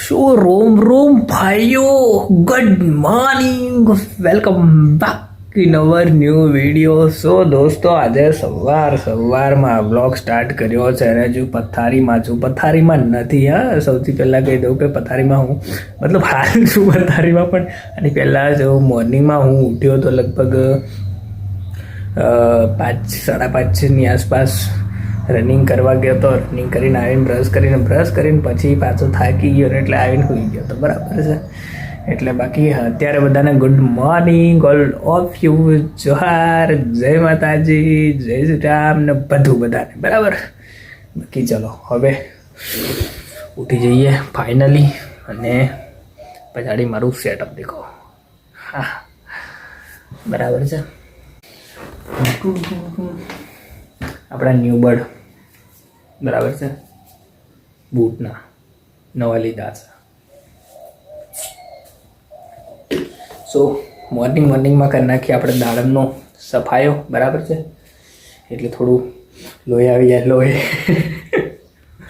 શું રોમ રોમ ભાઈઓ good morning welcome back in our new video so દોસ્તો, આજે સવાર સવારમાં બ્લોગ સ્ટાર્ટ કર્યો છે અને હજુ પથારીમાં છું. પથારીમાં નથી, હા. સૌથી પહેલાં કહી દઉં કે પથારીમાં હું, મતલબ હાલ છું પથારીમાં પણ. અને પહેલાં જો મોર્નિંગમાં હું ઉઠ્યો તો લગભગ પાંચ, સાડા પાંચની આસપાસ રનિંગ કરવા ગયો તો રનિંગ કરીને આવીને બ્રશ કરીને બ્રશ કરીને પછી પાછો થાકી ગયો એટલે આવીને સુઈ ગયો તો બરાબર છે. એટલે બાકી અત્યારે બધાને good morning all of you johar જય માતાજી જય શ્રી રામ ને બધું બધાને બરાબર? બાકી ચલો હવે ઉઠી જઈએ ફાઇનલી અને પછાડી મારું સેટઅપ દેખો. હા બરાબર છે. આપણા ન્યૂ બર્ડ બરાબર છે? બૂટના નવા લીધા સો મોર્નિંગ મોર્નિંગમાં કરી નાખીએ આપણે દાડમનો સફાયો, બરાબર છે? એટલે થોડું લોહી આવી જાય, લોહી.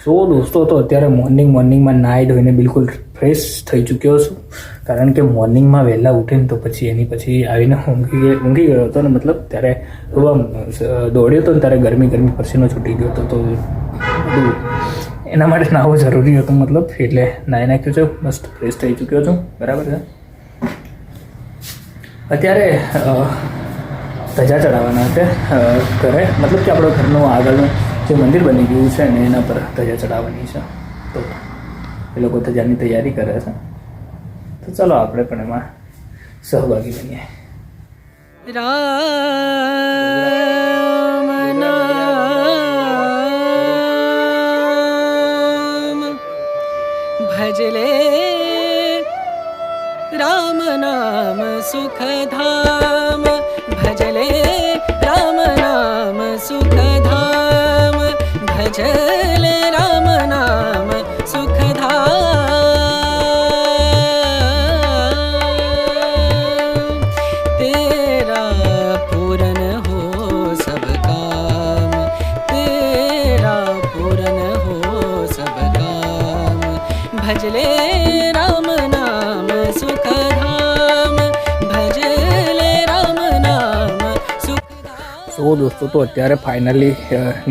સો દોસ્તો તો અત્યારે મોર્નિંગ મોર્નિંગમાં નાહી ધોઈને બિલકુલ ફ્રેશ થઈ ચૂક્યો છું. કારણ કે મોર્નિંગમાં વહેલા ઉઠીને તો પછી એની પછી આવીને ઊંઘી ઊંઘી ગયો હતો ને મતલબ ત્યારે દોડ્યો હતો ને ત્યારે ગરમી ગરમી પરસીનો છૂટી ગયો હતો તો એના માટે નાહવું જરૂરી હતું મતલબ, એટલે નાહી નાખ્યો છું, મસ્ત ફ્રેશ થઈ ચૂક્યો છું. બરાબર છે? અત્યારે ધજા ચડાવવાના છે ઘરે, મતલબ કે આપણો ઘરનું આગળનું જે મંદિર બની ગયું છે ને એના પર ધજા ચડાવવાની છે. તો એ લોકો ધજાની તૈયારી કરે છે. તો ચલો આપણે પણ એમાં સહભાગી બનીએ. રામ ભજલે રામ, નામ, સુખધામ. ભજલે भजले राम नाम सुख धाम भजले राम नाम सुख धाम સો દોસ્તો તો અત્યારે ફાઇનલી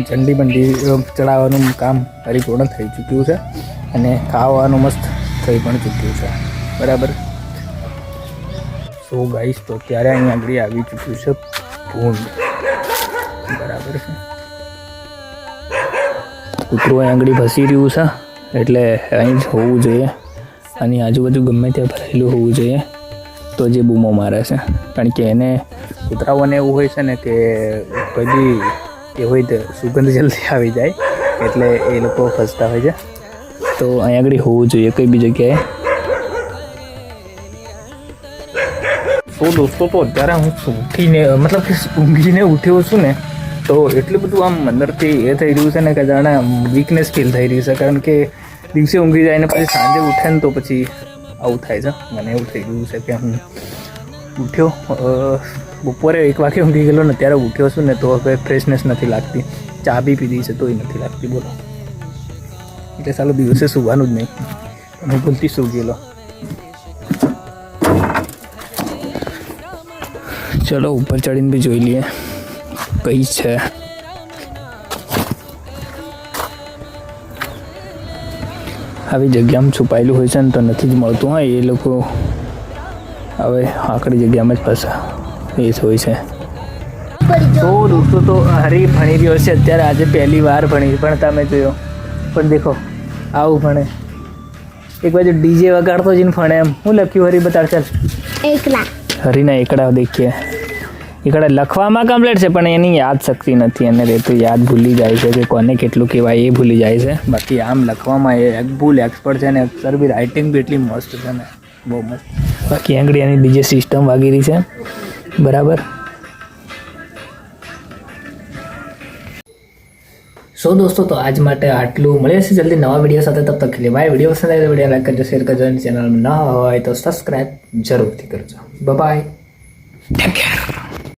ઝંડી બંડી અ, ચડાવવાનું કામ પરિપૂર્ણ થઈ ચૂક્યું છે અને ખાવાનું મસ્ત થઈ પણ ચૂક્યું છે બરાબર સો ગાઈસ તો અત્યારે અહીં આગળ આવી ચૂક્યું છે ભૂંડ બરાબર છે કૂતરું અહીં આગળ ભસી રહ્યું છે એટલે અહીં જ હોવું જોઈએ. અને આજુબાજુ ગમે ત્યાં ભરેલું હોવું જોઈએ, તો જે બૂમો મારે છે. કારણ કે એને કૂતરાઓને એવું હોય છે ને કે કોઈ બી એ હોય તો સુગંધ જલ્દી આવી જાય, એટલે એ લોકો ફસતા હોય છે. તો અહીં આગળ હોવું જોઈએ કઈ બી જગ્યાએ. તો દોસ્તો, તો અત્યારે હું ઉઠીને મતલબ કે ઊંઘીને ઉઠ્યો છું ને, તો એટલું બધું આમ અંદરથી એ થઈ રહ્યું છે ને કે જાણે વીકનેસ ફીલ થઈ રહી છે. કારણ કે દિવસે ઊંઘી જાય ને પછી સાંજે ઉઠે ને તો પછી આવું થાય છે. મને એવું થઈ ગયું છે કે હું ઉઠ્યો બપોરે એક વાગે ઊંઘી ગયેલો ને ત્યારે ઉઠ્યો છું ને તો હવે ફ્રેશનેસ નથી લાગતી. ચા બી પીધી છે તોય નથી લાગતી, બોલો. એટલે સાલો દિવસે સૂવાનું જ નહીં. હું ભૂલથી સૂઈ ગયેલો. ચલો, ઉપર ચડીને બી જોઈ લઈએ. કઈ છે? આવી જગ્યામાં છુપાયેલું હોય છે ને તો નથી જ મળતું. હોય એ લોકો હવે આકડી જગ્યામાં જ પાછા એ જ હોય છે. તો દોસ્તો તો હરી ભણી રહ્યો છે. અત્યારે આજે પહેલી વાર ભણી પણ તમે જોયો. પણ દેખો આવું ભણે. એક બાજુ ડીજે વગાડતો જઈને ભણે એમ. હું લખ્યું હરી બતાડ ચાલ. એકલા. હરીના એકડા દેખીએ. એકડા લખવામાં કમ્પ્લીટ છે, પણ એની યાદ શક્તિ નથી, એને રહેતું યાદ ભૂલી જાય છે કે કોને કેટલું કહેવાય એ ભૂલી જાય છે. બાકી આમ લખવામાં એ એક ભૂલ એક્સપર્ટ છે ને અક્ષર બી રાઇટિંગ બી એટલી મસ્ત છે ને, બહુ મસ્ત. બાકી આંગળી એની બીજી સિસ્ટમ વાગેરી છે. બરાબર? સો દોસ્તો, તો આજ માટે આટલું મળીએ છીએ જલ્દી નવા વીડિયો સાથે. તબ તક લે બાય વીડિયો પસંદ આવે તો વીડિયો લાઈક કરજો શેર કરજો, અને ચેનલ ન હોય તો સબસ્ક્રાઈબ જરૂરથી કરજો. Bye take care